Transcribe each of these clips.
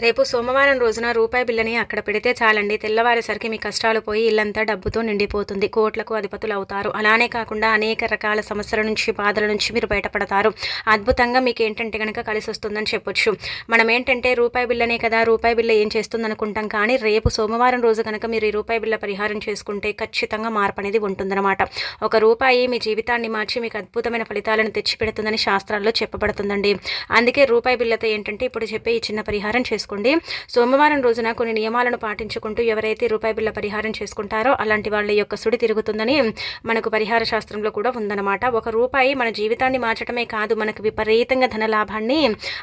రేపు సోమవారం రోజున రూపాయి బిల్లని అక్కడ పెడితే చాలండి. తెల్లవారేసరికి మీ కష్టాలు పోయి ఇల్లంతా డబ్బుతో నిండిపోతుంది. కోట్లకు అధిపతులు అవుతారు అలానే కాకుండా అనేక రకాల సమస్యల నుంచి బాధల నుంచి మీరు బయటపడతారు. అద్భుతంగా మీకు ఏంటంటే కనుక కలిసి వస్తుందని చెప్పొచ్చు. మనం ఏంటంటే రూపాయి బిల్లనే కదా రూపాయి బిల్ల ఏం చేస్తుంది అనుకుంటాం కానీ రేపు సోమవారం రోజు కనుక మీరు ఈ రూపాయి బిల్ల పరిహారం చేసుకుంటే ఖచ్చితంగా మార్పు అనేది ఉంటుందన్నమాట. ఒక రూపాయి మీ జీవితాన్ని మార్చి మీకు అద్భుతమైన ఫలితాలను తెచ్చిపెడుతుందని శాస్త్రాల్లో చెప్పబడుతుందండి. అందుకే రూపాయి బిల్లతో ఏంటంటే ఇప్పుడు చెప్పే ఈ చిన్న పరిహారం చేసుకోండి. సోమవారం రోజున కొన్ని నియమాలను పాటించుకుంటూ ఎవరైతే రూపాయి బిళ్ళ పరిహారం చేసుకుంటారో అలాంటి వాళ్ళ యొక్క సుడి తిరుగుతుందని మనకు పరిహార శాస్త్రంలో కూడా ఉందన్నమాట. ఒక రూపాయి మన జీవితాన్ని మార్చడమే కాదు మనకు విపరీతంగా ధన లాభాన్ని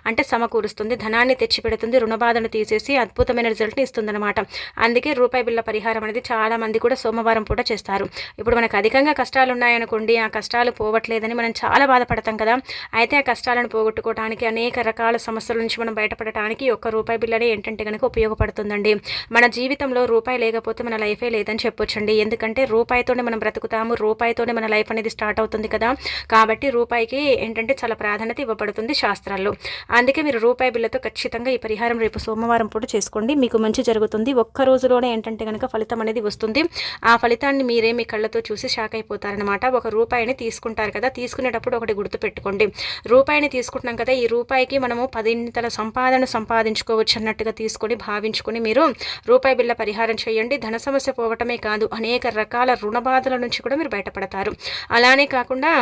అంటే సమకూరుస్తుంది ధనాన్ని తెచ్చిపెడుతుంది రుణబాధను తీసేసి అద్భుతమైన రిజల్ట్ని ఇస్తుందన్నమాట. అందుకే రూపాయి బిళ్ళ పరిహారం అనేది చాలా మంది కూడా సోమవారం పూట చేస్తారు. ఇప్పుడు మనకు అధికంగా కష్టాలు ఉన్నాయనుకోండి ఆ కష్టాలు పోవట్లేదని మనం చాలా బాధపడతాం కదా. అయితే ఆ కష్టాలను పోగొట్టుకోవడానికి అనేక రకాల సమస్యల నుంచి మనం బయటపడటానికి ఒక్క రూపాయి బిల్లనే ఏంటంటే కనుక ఉపయోగపడుతుందండి. మన జీవితంలో రూపాయి లేకపోతే మన లైఫే లేదని చెప్పొచ్చండి. ఎందుకంటే రూపాయితోనే మనం బ్రతుకుతాము రూపాయితోనే మన లైఫ్ అనేది స్టార్ట్ అవుతుంది కదా. కాబట్టి రూపాయికి ఏంటంటే చాలా ప్రాధాన్యత ఇవ్వబడుతుంది శాస్త్రాల్లో. అందుకే మీరు రూపాయి బిల్లతో ఖచ్చితంగా ఈ పరిహారం రేపు సోమవారం పూట చేసుకోండి. మీకు మంచి జరుగుతుంది. ఒక్క రోజులోనే ఏంటంటే కనుక ఫలితం అనేది వస్తుంది. ఆ ఫలితాన్ని మీరే మీ కళ్ళతో చూసి షాక్ అయిపోతారనమాట ఒక రూపాయిని తీసుకుంటారు కదా. తీసుకునేటప్పుడు ఒకటి గుర్తుపెట్టుకోండి. రూపాయిని తీసుకుంటున్నాం కదా. ఈ రూపాయికి మనము పదింతల సంపాదన సంపాదించుకోవచ్చు. అన్నట్టుగా తీసుకొని భావించుకొని మీరు రూపాయి బిళ్ళ పరిహారం చేయండి. ధన సమస్య పోవటమే కాదు అనేక రకాల రుణ బాధల నుంచి కూడా మీరు బయటపడతారు. అలానే కాకుండా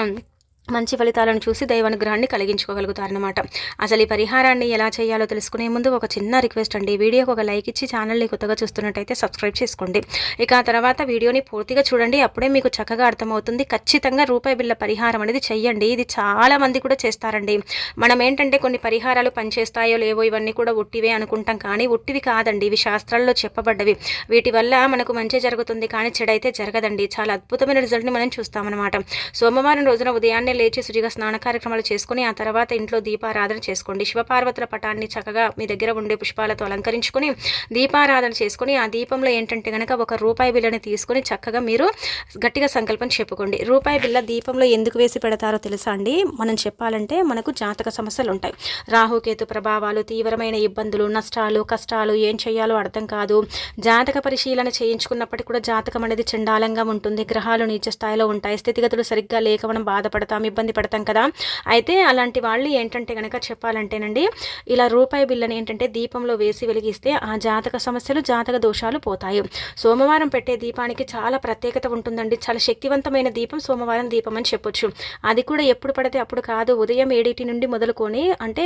మంచి ఫలితాలను చూసి దైవానుగ్రహాన్ని కలిగించుకోగలుగుతారనమాట అసలు ఈ పరిహారాన్ని ఎలా చేయాలో తెలుసుకునే ముందు ఒక చిన్న రిక్వెస్ట్ అండి. వీడియోకి ఒక లైక్ ఇచ్చి ఛానల్ని కొత్తగా చూస్తున్నట్టయితే సబ్స్క్రైబ్ చేసుకోండి. ఇక ఆ తర్వాత వీడియోని పూర్తిగా చూడండి. అప్పుడే మీకు చక్కగా అర్థమవుతుంది. ఖచ్చితంగా రూపాయి బిల్ల పరిహారం అనేది చెయ్యండి. ఇది చాలా మంది కూడా చేస్తారండి. మనం ఏంటంటే కొన్ని పరిహారాలు పనిచేస్తాయో లేవో ఇవన్నీ కూడా ఉట్టివే అనుకుంటాం. కానీ ఉట్టివి కాదండి. ఇవి శాస్త్రాల్లో చెప్పబడ్డవి. వీటి వల్ల మనకు మంచి జరుగుతుంది. కానీ చెడైతే జరగదండి. చాలా అద్భుతమైన రిజల్ట్ని మనం చూస్తామన్నమాట. సోమవారం రోజున ఉదయాన్నే లేచి శుచిగా స్నాన కార్యక్రమాలు చేసుకుని ఆ తర్వాత ఇంట్లో దీపారాధన చేసుకోండి. శివపార్వతుల పటాన్ని చక్కగా మీ దగ్గర ఉండే పుష్పాలతో అలంకరించుకొని దీపారాధన చేసుకుని ఆ దీపంలో ఏంటంటే కనుక ఒక రూపాయి బిల్లని తీసుకొని చక్కగా మీరు గట్టిగా సంకల్పం చెప్పుకోండి. రూపాయి బిల్ల దీపంలో ఎందుకు వేసి పెడతారో తెలుసా అండి? మనం చెప్పాలంటే మనకు జాతక సమస్యలు ఉంటాయి. రాహుకేతు ప్రభావాలు తీవ్రమైన ఇబ్బందులు నష్టాలు కష్టాలు ఏం చేయాలో అర్థం కాదు. జాతక పరిశీలన చేయించుకున్నప్పటికీ కూడా జాతకం అనేది చండాలంగా ఉంటుంది. గ్రహాలు నీచ స్థాయిలో ఉంటాయి. స్థితిగతులు సరిగ్గా లేక మనం బాధపడతాం ఇబ్బంది పడతాం కదా. అయితే అలాంటి వాళ్ళు ఏంటంటే కనుక చెప్పాలంటేనండి ఇలా రూపాయి బిల్లని ఏంటంటే దీపంలో వేసి వెలిగిస్తే ఆ జాతక సమస్యలు జాతక దోషాలు పోతాయి. సోమవారం పెట్టే దీపానికి చాలా ప్రత్యేకత ఉంటుందండి. చాలా శక్తివంతమైన దీపం సోమవారం దీపం అని చెప్పొచ్చు. అది కూడా ఎప్పుడు పడితే అప్పుడు కాదు ఉదయం ఏడింటి నుండి మొదలుకొని అంటే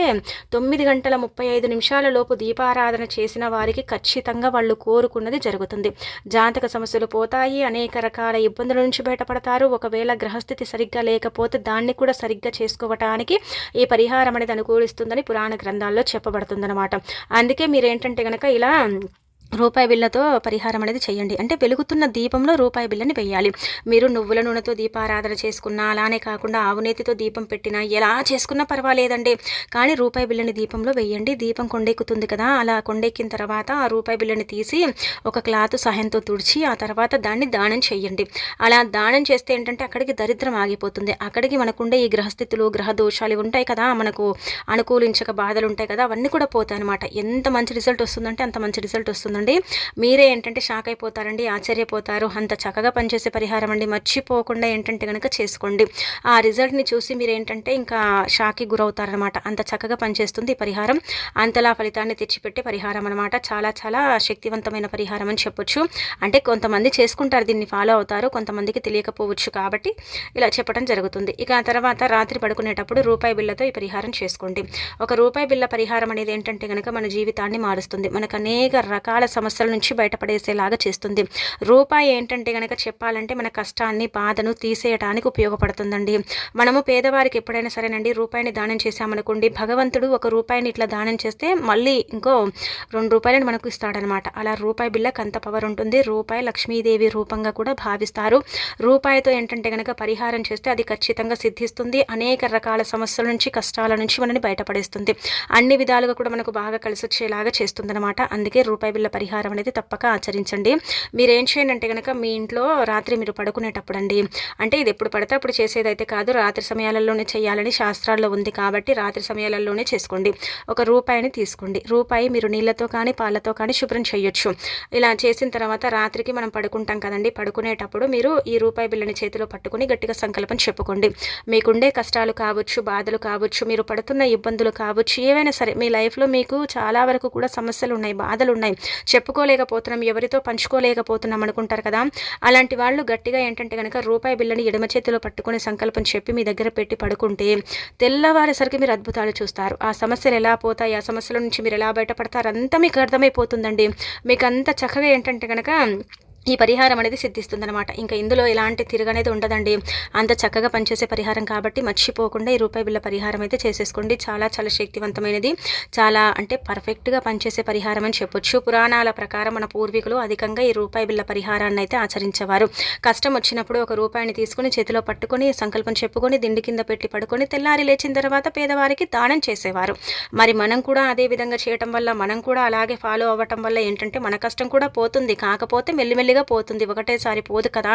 తొమ్మిది గంటల ముప్పై ఐదు నిమిషాల లోపు దీపారాధన చేసిన వారికి ఖచ్చితంగా వాళ్ళు కోరుకున్నది జరుగుతుంది. జాతక సమస్యలు పోతాయి అనేక రకాల ఇబ్బందుల నుంచి బయటపడతారు. ఒకవేళ గ్రహస్థితి సరిగ్గా లేకపోతే దాన్ని కూడా సరిగ్గా చేసుకోవటానికి ఈ పరిహారం అనేది అనుకూలిస్తుందని పురాణ గ్రంథాల్లో చెప్పబడుతుందన్నమాట. అందుకే మీరు ఏంటంటే కనుక ఇలా రూపాయి బిళ్ళతో పరిహారం అనేది చేయండి. అంటే వెలుగుతున్న దీపంలో రూపాయి బిళ్ళని వేయాలి మీరు నువ్వుల నూనెతో దీపారాధన చేసుకున్నా అలానే కాకుండా ఆవునేతితో దీపం పెట్టినా ఎలా చేసుకున్నా పర్వాలేదండి. కానీ రూపాయి బిళ్ళని దీపంలో వేయండి దీపం కొండెక్కుతుంది కదా అలా కొండెక్కిన తర్వాత ఆ రూపాయి బిళ్ళని తీసి ఒక క్లాత్ సహాయంతో తుడిచి ఆ తర్వాత దాన్ని దానం చేయండి. అలా దానం చేస్తే ఏంటంటే అక్కడికి దరిద్రం ఆగిపోతుంది. అక్కడికి మనకుండే ఈ గ్రహస్థితులు గ్రహ దోషాలు ఉంటాయి కదా మనకు అనుకూలించక బాధలు ఉంటాయి కదా అవన్నీ కూడా పోతాయి అనమాట ఎంత మంచి రిజల్ట్ వస్తుందంటే అంత మంచి రిజల్ట్ వస్తుంది వస్తుందండి మీరే ఏంటంటే షాక్ అయిపోతారండి ఆశ్చర్యపోతారు. అంత చక్కగా పనిచేసే పరిహారం అండి. మర్చిపోకుండా ఏంటంటే కనుక చేసుకోండి. ఆ రిజల్ట్ని చూసి మీరు ఏంటంటే ఇంకా షాక్కి గురవుతారనమాట అంత చక్కగా పనిచేస్తుంది ఈ పరిహారం. అంతలా ఫలితాన్ని తెచ్చిపెట్టే పరిహారం అనమాట చాలా చాలా శక్తివంతమైన పరిహారం అని చెప్పొచ్చు. అంటే కొంతమంది చేసుకుంటారు దీన్ని ఫాలో అవుతారు. కొంతమందికి తెలియకపోవచ్చు కాబట్టి ఇలా చెప్పడం జరుగుతుంది. ఇక ఆ తర్వాత రాత్రి పడుకునేటప్పుడు రూపాయి బిళ్ళతో ఈ పరిహారం చేసుకోండి. ఒక రూపాయి బిళ్ళ పరిహారం అనేది ఏంటంటే కనుక మన జీవితాన్ని మారుస్తుంది. మనకు అనేక రకాల సమస్యల నుంచి బయటపడేసేలాగా చేస్తుంది. రూపాయి ఏంటంటే కనుక చెప్పాలంటే మన కష్టాన్ని బాధను తీసేయడానికి ఉపయోగపడుతుందండి. మనము పేదవారికి ఎప్పుడైనా సరేనండి రూపాయిని దానం చేశామనుకోండి భగవంతుడు ఒక రూపాయిని ఇట్లా దానం చేస్తే మళ్ళీ ఇంకో రెండు రూపాయలను మనకు ఇస్తాడనమాట. అలా రూపాయి బిళ్ళకి అంత పవర్ ఉంటుంది. రూపాయి లక్ష్మీదేవి రూపంగా కూడా భావిస్తారు. రూపాయితో ఏంటంటే కనుక పరిహారం చేస్తే అది ఖచ్చితంగా సిద్ధిస్తుంది. అనేక రకాల సమస్యల నుంచి కష్టాల నుంచి మనని బయటపడేస్తుంది. అన్ని విధాలుగా కూడా మనకు బాగా కలిసి వచ్చేలాగా చేస్తుందన్నమాట అందుకే రూపాయి బిళ్ళ పరిహారం అనేది తప్పక ఆచరించండి. మీరు ఏం చేయండి అంటే కనుక మీ ఇంట్లో రాత్రి మీరు పడుకునేటప్పుడు అండి అంటే ఇది ఎప్పుడు పడితే అప్పుడు చేసేదైతే కాదు రాత్రి సమయాలలోనే చేయాలని శాస్త్రాల్లో ఉంది కాబట్టి రాత్రి సమయాలలోనే చేసుకోండి. ఒక రూపాయిని తీసుకోండి. రూపాయి మీరు నీళ్ళతో కానీ పాలతో కానీ శుభ్రం చేయొచ్చు. ఇలా చేసిన తర్వాత రాత్రికి మనం పడుకుంటాం కదండి. పడుకునేటప్పుడు మీరు ఈ రూపాయి బిల్లని చేతిలో పట్టుకుని గట్టిగా సంకల్పం చెప్పుకోండి. మీకుండే కష్టాలు కావచ్చు బాధలు కావచ్చు మీరు పడుతున్న ఇబ్బందులు కావచ్చు ఏవైనా సరే మీ లైఫ్లో మీకు చాలా వరకు కూడా సమస్యలు ఉన్నాయి బాధలు ఉన్నాయి. చెప్పుకోలేకపోతున్నాం ఎవరితో పంచుకోలేకపోతున్నాం అనుకుంటారు కదా. అలాంటి వాళ్ళు గట్టిగా ఏంటంటే కనుక రూపాయి బిల్లని ఎడమ చేతిలో పట్టుకుని సంకల్పం చెప్పి మీ దగ్గర పెట్టి పడుకుంటే తెల్లవారేసరికి మీరు అద్భుతాలు చూస్తారు. ఆ సమస్యలు ఎలా పోతాయి? ఆ సమస్యల నుంచి మీరు ఎలా బయటపడతారు? అంతా మీకు అర్థమైపోతుందండి. మీకు అంత చక్కగా ఏంటంటే కనుక ఈ పరిహారం అనేది సిద్ధిస్తుందనమాట ఇంకా ఇందులో ఎలాంటి తిరగనేది ఉండదండి. అంత చక్కగా పనిచేసే పరిహారం కాబట్టి మర్చిపోకుండా ఈ రూపాయి బిళ్ళ పరిహారం అయితే చేసేసుకోండి. చాలా చాలా శక్తివంతమైనది. చాలా అంటే పర్ఫెక్ట్గా పనిచేసే పరిహారం అని చెప్పొచ్చు. పురాణాల ప్రకారం మన పూర్వీకులు అధికంగా ఈ రూపాయి బిళ్ళ పరిహారాన్ని అయితే ఆచరించేవారు. కష్టం వచ్చినప్పుడు ఒక రూపాయిని తీసుకుని చేతిలో పట్టుకొని సంకల్పం చెప్పుకొని దిండి కింద పెట్టి పడుకొని తెల్లారి లేచిన తర్వాత పేదవారికి దానం చేసేవారు. మరి మనం కూడా అదే విధంగా చేయటం వల్ల మనం కూడా అలాగే ఫాలో అవ్వటం వల్ల ఏంటంటే మన కష్టం కూడా పోతుంది. కాకపోతే మెల్లిమెల్లి మెల్లిమెల్లిగా పోతుంది. ఒకటేసారి పోదు కదా.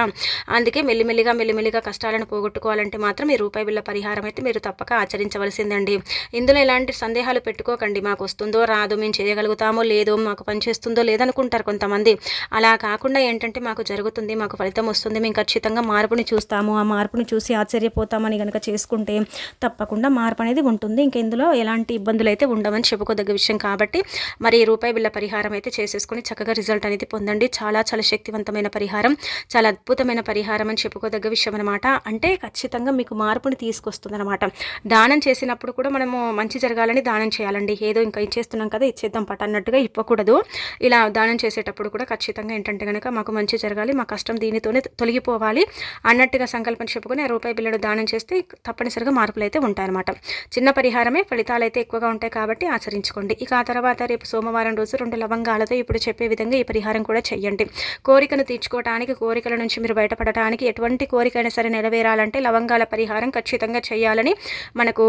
అందుకే మెల్లిమెల్లిగా మెల్లిమెల్లిగా కష్టాలను పోగొట్టుకోవాలంటే మాత్రం ఈ రూపాయి బిళ్ళ పరిహారం అయితే మీరు తప్పక ఆచరించవలసిందండి. ఇందులో ఎలాంటి సందేహాలు పెట్టుకోకండి. మాకు వస్తుందో రాదు మేము చేయగలుగుతామో లేదో మాకు పనిచేస్తుందో లేదనుకుంటారు కొంతమంది. అలా కాకుండా ఏంటంటే మాకు జరుగుతుంది మాకు ఫలితం వస్తుంది. మేము ఖచ్చితంగా మార్పుని చూస్తాము. ఆ మార్పుని చూసి ఆశ్చర్యపోతామని కనుక చేసుకుంటే తప్పకుండా మార్పు అనేది ఉంటుంది. ఇంకా ఇందులో ఎలాంటి ఇబ్బందులు అయితే ఉండవని చెప్పుకోదగ్గ విషయం కాబట్టి మరి రూపాయి బిళ్ళ పరిహారం అయితే చేసేసుకుని చక్కగా రిజల్ట్ అనేది పొందండి. చాలా చాలా శక్తి శక్తివంతమైన పరిహారం చాలా అద్భుతమైన పరిహారం అని చెప్పుకోదగ్గ విషయం అనమాట అంటే ఖచ్చితంగా మీకు మార్పుని తీసుకొస్తుంది అనమాట దానం చేసినప్పుడు కూడా మనము మంచి జరగాలని దానం చేయాలండి. ఏదో ఇంకా ఇచ్చేస్తున్నాం కదా ఇచ్చేద్దాం పట అన్నట్టుగా ఇవ్వకూడదు. ఇలా దానం చేసేటప్పుడు కూడా ఖచ్చితంగా ఏంటంటే కనుక మాకు మంచి జరగాలి మా కష్టం దీనితోనే తొలగిపోవాలి అన్నట్టుగా సంకల్పం చెప్పుకొని ఆ రూపాయి బిల్లుడు దానం చేస్తే తప్పనిసరిగా మార్పులు అయితే ఉంటాయన్నమాట. చిన్న పరిహారమే ఫలితాలు అయితే ఎక్కువగా ఉంటాయి కాబట్టి ఆచరించుకోండి. ఇక ఆ తర్వాత రేపు సోమవారం రోజు రెండు లవంగాలతో ఇప్పుడు చెప్పే విధంగా ఈ పరిహారం కూడా చెయ్యండి. కోరికను తీర్చుకోవటానికి కోరికల నుంచి మీరు బయటపడటానికి ఎటువంటి కోరికైనా సరే నెరవేరాలంటే లవంగాల పరిహారం ఖచ్చితంగా చేయాలని మనకు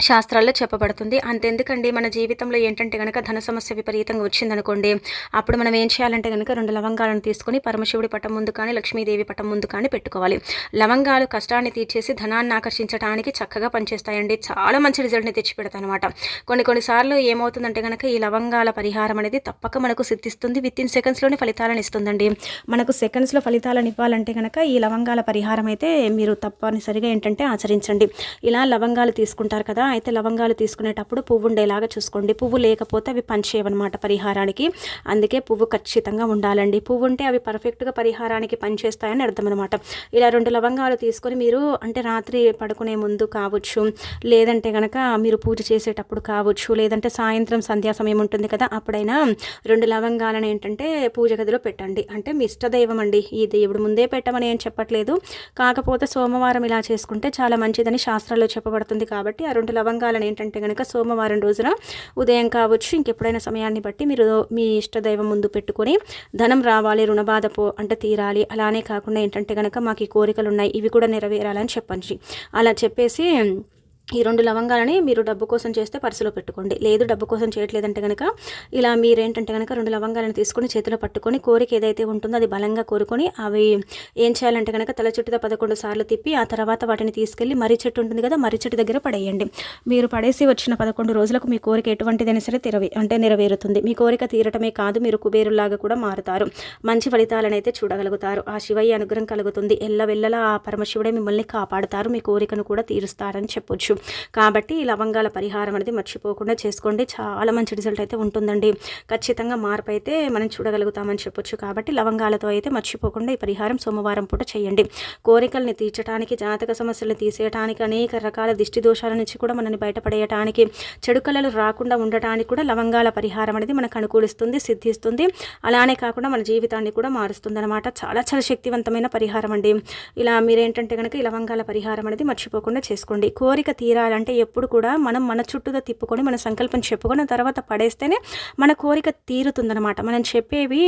శాస్త్రాల్లో చెప్పబడుతుంది. అంతెందుకండి మన జీవితంలో ఏంటంటే కనుక ధన సమస్య విపరీతంగా వచ్చిందనుకోండి అప్పుడు మనం ఏం చేయాలంటే కనుక రెండు లవంగాలను తీసుకొని పరమశివుడి పట్టం ముందు కానీ లక్ష్మీదేవి పట్టం ముందు కానీ పెట్టుకోవాలి. లవంగాలు కష్టాన్ని తీర్చేసి ధనాన్ని ఆకర్షించడానికి చక్కగా పనిచేస్తాయండి. చాలా మంచి రిజల్ట్ని తెచ్చిపెడతాయి అనమాట కొన్ని కొన్నిసార్లు ఏమవుతుందంటే కనుక ఈ లవంగాల పరిహారం అనేది తప్పక మనకు సిద్ధిస్తుంది. విత్ ఇన్ సెకండ్స్లోనే ఫలితాలను ఇస్తుందండి. మనకు సెకండ్స్లో ఫలితాలను ఇవ్వాలంటే కనుక ఈ లవంగాల పరిహారం అయితే మీరు తప్పనిసరిగా ఏంటంటే ఆచరించండి. ఇలా లవంగాలు తీసుకుంటారు కదా అయితే లవంగాలు తీసుకునేటప్పుడు పువ్వు ఉండేలాగా చూసుకోండి. పువ్వు లేకపోతే అవి పనిచేయవన్నమాట పరిహారానికి. అందుకే పువ్వు ఖచ్చితంగా ఉండాలండి. పువ్వు ఉంటే అవి పర్ఫెక్ట్గా పరిహారానికి పనిచేస్తాయని అర్థం అనమాట ఇలా రెండు లవంగాలు తీసుకొని మీరు అంటే రాత్రి పడుకునే ముందు కావచ్చు లేదంటే కనుక మీరు పూజ చేసేటప్పుడు కావచ్చు లేదంటే సాయంత్రం సంధ్యా సమయం ఉంటుంది కదా అప్పుడైనా రెండు లవంగాలను ఏంటంటే పూజ గదిలో పెట్టండి. అంటే మీ ఇష్టదైవం అండి. ఈ దేవుడు ముందే పెట్టమని ఏం చెప్పట్లేదు. కాకపోతే సోమవారం ఇలా చేసుకుంటే చాలా మంచిదని శాస్త్రాల్లో చెప్పబడుతుంది కాబట్టి ఆ రెండు లవంగాలను ఏంటంటే కనుక సోమవారం రోజున ఉదయం కావచ్చు ఇంకెప్పుడైనా సమయాన్ని బట్టి మీరు మీ ఇష్టదైవం ముందు పెట్టుకొని ధనం రావాలి రుణబాధ పో అంటే తీరాలి. అలానే కాకుండా ఏంటంటే కనుక మాకు ఈ కోరికలు ఉన్నాయి ఇవి కూడా నెరవేరాలని చెప్పండి. అలా చెప్పేసి ఈ రెండు లవంగాలని మీరు డబ్బు కోసం చేస్తే పర్సులో పెట్టుకోండి. లేదు డబ్బు కోసం చేయట్లేదంటే కనుక ఇలా మీరేంటంటే కనుక రెండు లవంగాలను తీసుకొని చేతిలో పట్టుకొని కోరిక ఏదైతే ఉంటుందో అది బలంగా కోరుకొని అవి ఏం చేయాలంటే కనుక తల చుట్టూ పదకొండు సార్లు తిప్పి ఆ తర్వాత వాటిని తీసుకెళ్ళి మర్రి చెట్టు ఉంటుంది కదా మర్రి చెట్టు దగ్గర పడేయండి. మీరు పడేసి వచ్చిన పదకొండు రోజులకు మీ కోరిక ఎటువంటిదైనా సరే తెరవే అంటే నెరవేరుతుంది. మీ కోరిక తీరటమే కాదు మీరు కుబేరులాగా కూడా మారుతారు. మంచి ఫలితాలను అయితే చూడగలుగుతారు. ఆ శివయ్య అనుగ్రహం కలుగుతుంది. ఎల్లవెల్లలా ఆ పరమశివుడే మిమ్మల్ని కాపాడుతారు. మీ కోరికను కూడా తీరుస్తారని చెప్పొచ్చు. కాబట్టి ఈ లవంగాల పరిహారం అనేది మర్చిపోకుండా చేసుకోండి. చాలా మంచి రిజల్ట్ అయితే ఉంటుందండి. ఖచ్చితంగా మార్పు అయితే మనం చూడగలుగుతామని చెప్పొచ్చు కాబట్టి లవంగాలతో అయితే మర్చిపోకుండా ఈ పరిహారం సోమవారం పూట చేయండి. కోరికల్ని తీర్చడానికి జాతక సమస్యలను తీసేయడానికి అనేక రకాల దిష్టి దోషాల నుంచి కూడా మనని బయటపడేయడానికి చెడు కళలు రాకుండా ఉండటానికి కూడా లవంగాల పరిహారం అనేది మనకు అనుకూలిస్తుంది సిద్ధిస్తుంది. అలానే కాకుండా మన జీవితాన్ని కూడా మారుస్తుంది అనమాట చాలా చాలా శక్తివంతమైన పరిహారం అండి. ఇలా మీరేంటంటే కనుక ఈ లవంగాల పరిహారం అనేది మర్చిపోకుండా చేసుకోండి. కోరిక తీరాలంటే ఎప్పుడు కూడా మనం మన చుట్టూతో తిప్పుకొని మన సంకల్పం చెప్పుకొని తర్వాత పడేస్తేనే మన కోరిక తీరుతుందనమాట మనం చెప్పేవి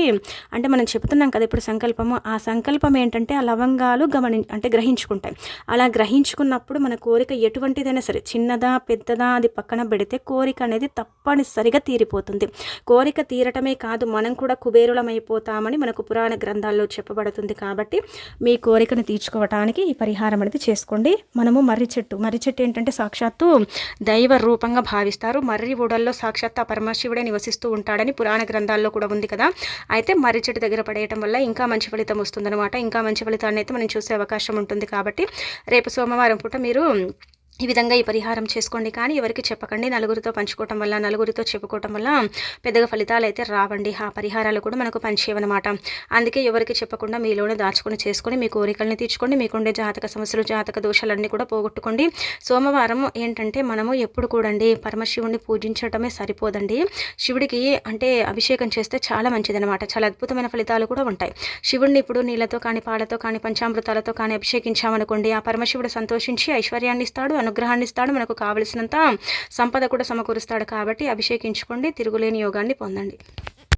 అంటే మనం చెప్తున్నాం కదా ఇప్పుడు సంకల్పము. ఆ సంకల్పం ఏంటంటే ఆ లవంగాలు గమని అంటే గ్రహించుకుంటాయి. అలా గ్రహించుకున్నప్పుడు మన కోరిక ఎటువంటిదైనా సరే చిన్నదా పెద్దదా అది పక్కన పెడితే కోరిక అనేది తప్పనిసరిగా తీరిపోతుంది. కోరిక తీరటమే కాదు మనం కూడా కుబేరులమైపోతామని మనకు పురాణ గ్రంథాల్లో చెప్పబడుతుంది కాబట్టి మీ కోరికను తీర్చుకోవటానికి ఈ పరిహారం అనేది చేసుకోండి. మనము మర్రి చెట్టు మర్రి చెట్టు ఏంటంటే సాక్షాత్తు దైవ రూపంగా భావిస్తారు. మర్రి ఊడల్లో సాక్షాత్ ఆ పరమశివుడే నివసిస్తూ ఉంటాడని పురాణ గ్రంథాల్లో కూడా ఉంది కదా. అయితే మర్రి చెట్టు దగ్గర పడేయటం వల్ల ఇంకా మంచి ఫలితం వస్తుందన్నమాట. ఇంకా మంచి ఫలితాన్ని అయితే మనం చూసే అవకాశం ఉంటుంది కాబట్టి రేపు సోమవారం పూట మీరు ఈ విధంగా ఈ పరిహారం చేసుకోండి. కానీ ఎవరికి చెప్పకండి నలుగురితో పంచుకోవటం వల్ల నలుగురితో చెప్పుకోవటం వల్ల పెద్దగా ఫలితాలు అయితే రావండి. ఆ పరిహారాలు కూడా మనకు పనిచేయవన్నమాట. అందుకే ఎవరికి చెప్పకుండా మీలోనే దాచుకొని చేసుకొని మీ కోరికల్ని తీర్చుకోండి మీకుండే జాతక సమస్యలు జాతక దోషాలన్నీ కూడా పోగొట్టుకోండి. సోమవారం ఏంటంటే మనము ఎప్పుడు కూడండి పరమశివుడిని పూజించటమే సరిపోదండి. శివుడికి అంటే అభిషేకం చేస్తే చాలా మంచిదనమాట చాలా అద్భుతమైన ఫలితాలు కూడా ఉంటాయి. శివుడిని ఇప్పుడు నీళ్ళతో కానీ పాలతో కానీ పంచామృతాలతో కానీ అభిషేకించామనుకోండి ఆ పరమశివుడు సంతోషించి ఐశ్వర్యాన్ని ఇస్తాడు అనుగ్రహాన్ని ఇస్తాడు మనకు కావలసినంత సంపద కూడా సమకూరుస్తాడు కాబట్టి అభిషేకించుకోండి తిరుగులేని యోగాన్ని పొందండి.